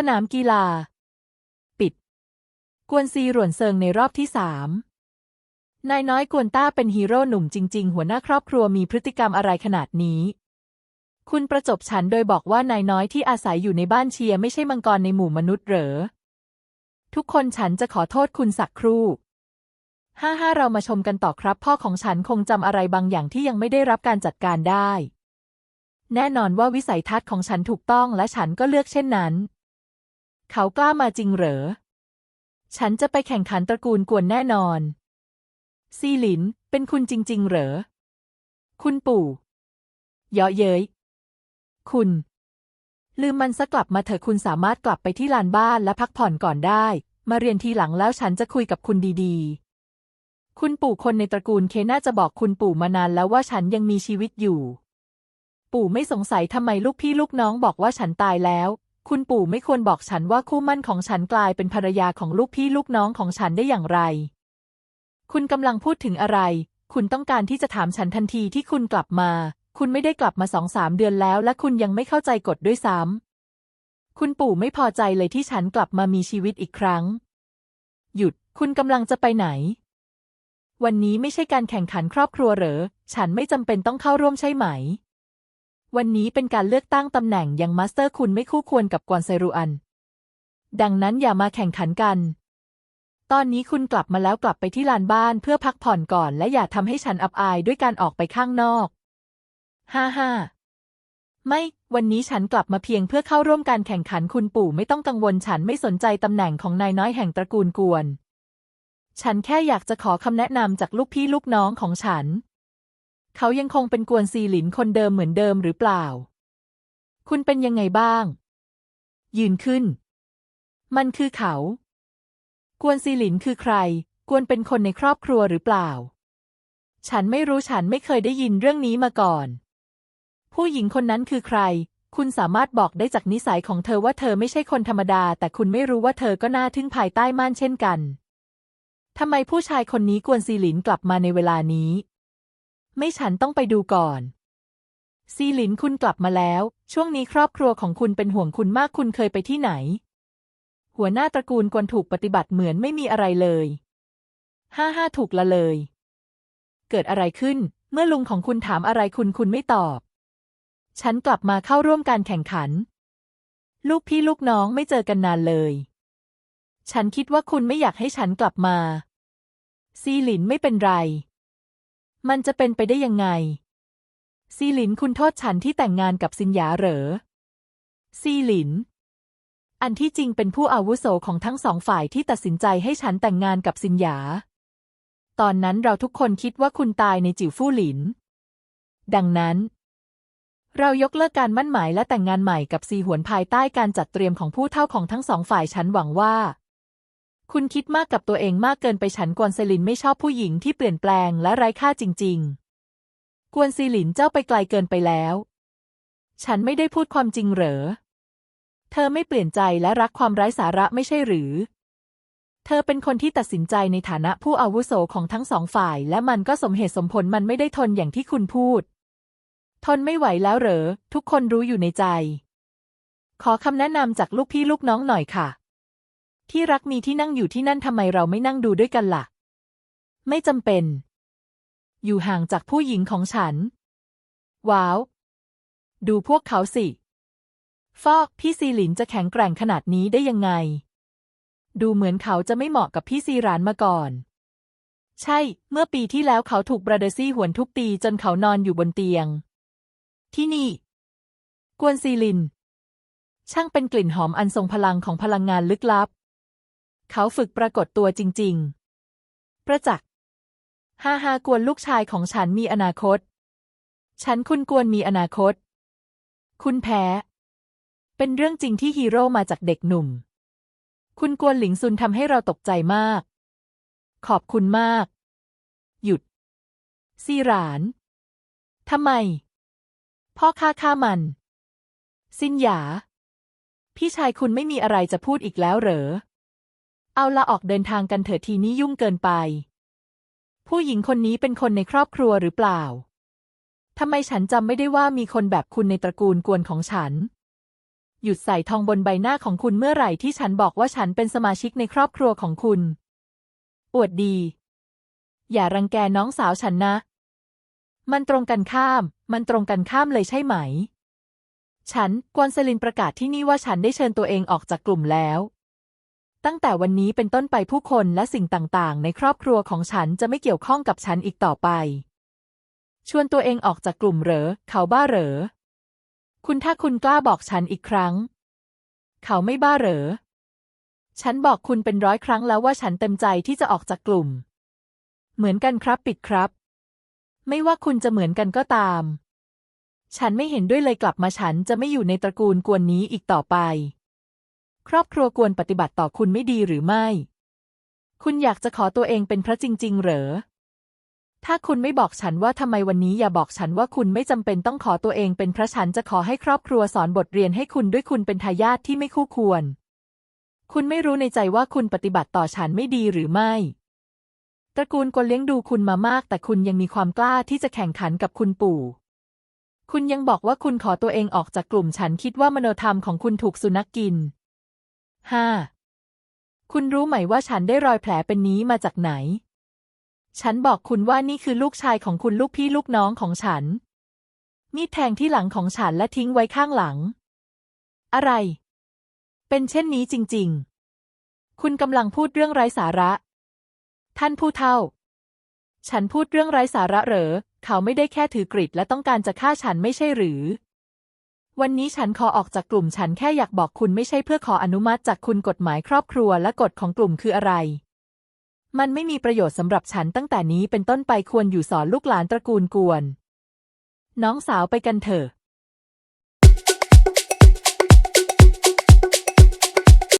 สนามกีฬา ปิด กวนซีหรวนเซิงในรอบที่สามนายน้อยกวนต้าเป็นฮีโร่หนุ่มจริง ๆ หัวหน้าครอบครัวมีพฤติกรรมอะไรขนาดนี้ คุณประจบฉันโดยบอกว่านายน้อยที่อาศัยอยู่ในบ้านเชียร์ไม่ใช่มังกรในหมู่มนุษย์เหรอ ทุกคนฉันจะขอโทษคุณสักครู่ห้าห้าเรามาชมกันต่อครับพ่อของฉันคงจำอะไรบางอย่างที่ยังไม่ได้รับการจัดการได้ แน่นอนว่าวิสัยทัศน์ของฉันถูกต้องและฉันก็เลือกเช่นนั้น เขากล้ามาจริงเหรอ ฉันจะไปแข่งขันตระกูลกวนแน่นอน ซีหลิน เป็นคุณจริง ๆ เหรอ คุณปู่เยาะเย้ย คุณ ลืมมันซะกลับมาเถอะคุณสามารถกลับไปที่ลานบ้านและพักผ่อนก่อนได้ มาเรียนทีหลังแล้วฉันจะคุยกับคุณดีๆ คุณปู่คนในตระกูลเคน่าจะบอกคุณปู่มานานแล้วว่าฉันยังมีชีวิตอยู่ ปู่ไม่สงสัยทำไมลูกพี่ลูกน้องบอกว่าฉันตายแล้ว คุณปู่ไม่ควรบอกฉันว่าคู่มั่นของฉันกลายเป็นภรรยาของลูกพี่ลูกน้องของฉันได้อย่างไร คุณกำลังพูดถึงอะไร คุณต้องการที่จะถามฉันทันทีที่คุณกลับมา คุณไม่ได้กลับมาสองสามเดือนแล้ว และคุณยังไม่เข้าใจกฎด้วยซ้ำ คุณปู่ไม่พอใจเลยที่ฉันกลับมามีชีวิตอีกครั้ง หยุด คุณกำลังจะไปไหน วันนี้ไม่ใช่การแข่งขันครอบครัวเหรอ ฉันไม่จำเป็นต้องเข้าร่วมใช่ไหม วันนี้เป็นการเลือกตั้งตำแหน่งยังมาสเตอร์คุณไม่คู่ควรกับกวนไซรูอัน ดังนั้นอย่ามาแข่งขันกัน ตอนนี้คุณกลับมาแล้วกลับไปที่ลานบ้านเพื่อพักผ่อนก่อน และอย่าทำให้ฉันอับอายด้วยการออกไปข้างนอก ฮ่าฮ่าไม่ วันนี้ฉันกลับมาเพียงเพื่อเข้าร่วมการแข่งขันคุณปู่ไม่ต้องกังวลฉันไม่สนใจตำแหน่งของนายน้อยแห่งตระกูลกวน ฉันแค่อยากจะขอคำแนะนำจากลูกพี่ลูกน้องของฉัน เขายังคงเป็นกวนซีหลินคนเดิมเหมือนเดิมหรือเปล่า คุณเป็นยังไงบ้าง ยืนขึ้น มันคือเขา กวนซีหลินคือใคร กวนเป็นคนในครอบครัวหรือเปล่า ฉันไม่รู้ฉันไม่เคยได้ยินเรื่องนี้มาก่อน ผู้หญิงคนนั้นคือใคร คุณสามารถบอกได้จากนิสัยของเธอว่าเธอไม่ใช่คนธรรมดา แต่คุณไม่รู้ว่าเธอก็น่าทึ่งภายใต้ม่านเช่นกันทำไมผู้ชายคนนี้กวนซีหลินกลับมาในเวลานี้ ไม่ฉันต้องไปดูก่อน ซีหลินคุณกลับมาแล้ว ช่วงนี้ครอบครัวของคุณเป็นห่วงคุณมากคุณเคยไปที่ไหน หัวหน้าตระกูลกวนถูกปฏิบัติเหมือนไม่มีอะไรเลย ห้าห้าถูกละเลย เกิดอะไรขึ้น เมื่อลุงของคุณถามอะไรคุณคุณไม่ตอบ ฉันกลับมาเข้าร่วมการแข่งขัน ลูกพี่ลูกน้องไม่เจอกันนานเลย ฉันคิดว่าคุณไม่อยากให้ฉันกลับมา ซีหลินไม่เป็นไร มันจะเป็นไปได้ยังไง ซีหลินคุณโทษฉันที่แต่งงานกับซินหยาเหรอ ซีหลิน อันที่จริงเป็นผู้อาวุโสของทั้งสองฝ่ายที่ตัดสินใจให้ฉันแต่งงานกับซินหยา ตอนนั้นเราทุกคนคิดว่าคุณตายในจิ๋วฟู่หลิน ดังนั้น เรายกเลิกการมั่นหมายและแต่งงานใหม่กับซีหวนภายใต้การจัดเตรียมของผู้เท่าของทั้งสองฝ่ายฉันหวังว่า คุณคิดมากกับตัวเองมากเกินไปฉันกวนเซลินไม่ชอบผู้หญิงที่เปลี่ยนแปลงและไร้ค่าจริง ๆ กวนซีลินเจ้าไปไกลเกินไปแล้ว ฉันไม่ได้พูดความจริงเหรอ เธอไม่เปลี่ยนใจและรักความไร้สาระไม่ใช่หรือ เธอเป็นคนที่ตัดสินใจในฐานะผู้อาวุโสของทั้งสองฝ่าย และมันก็สมเหตุสมผลมันไม่ได้ทนอย่างที่คุณพูด ทนไม่ไหวแล้วเหรอ ทุกคนรู้อยู่ในใจ ขอคำแนะนำจากลูกพี่ลูกน้องหน่อยค่ะ ที่รักมีที่นั่งอยู่ที่นั่นทำไมเราไม่นั่งดูด้วยกันล่ะ ไม่จำเป็น อยู่ห่างจากผู้หญิงของฉัน ว้าว ดูพวกเขาสิ ฟอกพี่ซีหลินจะแข็งแกร่งขนาดนี้ได้ยังไง ดูเหมือนเขาจะไม่เหมาะกับพี่ซีรานมาก่อน ใช่ เมื่อปีที่แล้วเขาถูกบราเดซี่หวนทุบตีจนเขานอนอยู่บนเตียง ที่นี่ กวนซีลิน ช่างเป็นกลิ่นหอมอันทรงพลังของพลังงานลึกลับ เขาฝึกปรากฏตัวจริง ๆ ประจักษ์ฮ่าฮ่ากวนลูกชายของฉันมีอนาคต ฉันคุณกวนมีอนาคต คุณแพ้ เป็นเรื่องจริงที่ฮีโร่มาจากเด็กหนุ่ม คุณกวนหลิงซุนทำให้เราตกใจมาก ขอบคุณมาก หยุด ซีหราน ทำไม พ่อข้าฆ่ามัน สินหยา พี่ชายคุณไม่มีอะไรจะพูดอีกแล้วเหรอ เอาละออกเดินทางกันเถิดทีนี้ยุ่งเกินไป ผู้หญิงคนนี้เป็นคนในครอบครัวหรือเปล่าทำไมฉันจำไม่ได้ว่ามีคนแบบคุณในตระกูลกวนของฉัน หยุดใส่ทองบนใบหน้าของคุณเมื่อไหร่ที่ฉันบอกว่าฉันเป็นสมาชิกในครอบครัวของคุณ อวดดี อย่ารังแกน้องสาวฉันนะ มันตรงกันข้าม มันตรงกันข้ามเลยใช่ไหม ฉัน กวนเซลินประกาศที่นี่ว่าฉันได้เชิญตัวเองออกจากกลุ่มแล้ว ตั้งแต่วันนี้เป็นต้นไปผู้คนและสิ่งต่างๆ ในครอบครัวของฉันจะไม่เกี่ยวข้องกับฉันอีกต่อไป ชวนตัวเองออกจากกลุ่มเหรอ เขาบ้าเหรอ คุณถ้าคุณกล้าบอกฉันอีกครั้ง เขาไม่บ้าเหรอ ฉันบอกคุณเป็นร้อยครั้งแล้วว่าฉันเต็มใจที่จะออกจากกลุ่ม เหมือนกันครับปิดครับ ไม่ว่าคุณจะเหมือนกันก็ตาม ฉันไม่เห็นด้วยเลยกลับมาฉันจะไม่อยู่ในตระกูลกวนนี้อีกต่อไป ครอบครัวกวนปฏิบัติต่อคุณไม่ดีหรือไม่ คุณอยากจะขอตัวเองเป็นพระจริง ๆ เหรอ ถ้าคุณไม่บอกฉันว่าทำไมวันนี้อย่าบอกฉันว่าคุณไม่จำเป็นต้องขอตัวเองเป็นพระฉันจะขอให้ครอบครัวสอนบทเรียนให้คุณด้วยคุณเป็นทายาทที่ไม่คู่ควร คุณไม่รู้ในใจว่าคุณปฏิบัติต่อฉันไม่ดีหรือไม่ตระกูลกวนเลี้ยงดูคุณมามาก แต่คุณยังมีความกล้าที่จะแข่งขันกับคุณปู่ คุณยังบอกว่าคุณขอตัวเองออกจากกลุ่มฉันคิดว่ามโนธรรมของคุณถูกสุนัขกกิน ห้าคุณรู้ไหมว่าฉันได้รอยแผลเป็นนี้มาจากไหน ฉันบอกคุณว่านี่คือลูกชายของคุณลูกพี่ลูกน้องของฉัน มีดแทงที่หลังของฉันและทิ้งไว้ข้างหลัง อะไร เป็นเช่นนี้จริง ๆ คุณกำลังพูดเรื่องไร้สาระ ท่านผู้เฒ่า ฉันพูดเรื่องไร้สาระเหรอ เขาไม่ได้แค่ถือกริดและต้องการจะฆ่าฉันไม่ใช่หรือ วันนี้ฉันขอออกจากกลุ่มฉันแค่อยากบอกคุณไม่ใช่เพื่อขออนุมัติจากคุณกฎหมายครอบครัวและกฎของกลุ่มคืออะไร มันไม่มีประโยชน์สำหรับฉันตั้งแต่นี้เป็นต้นไปควรอยู่สอนลูกหลานตระกูลกวน น้องสาวไปกันเถอะ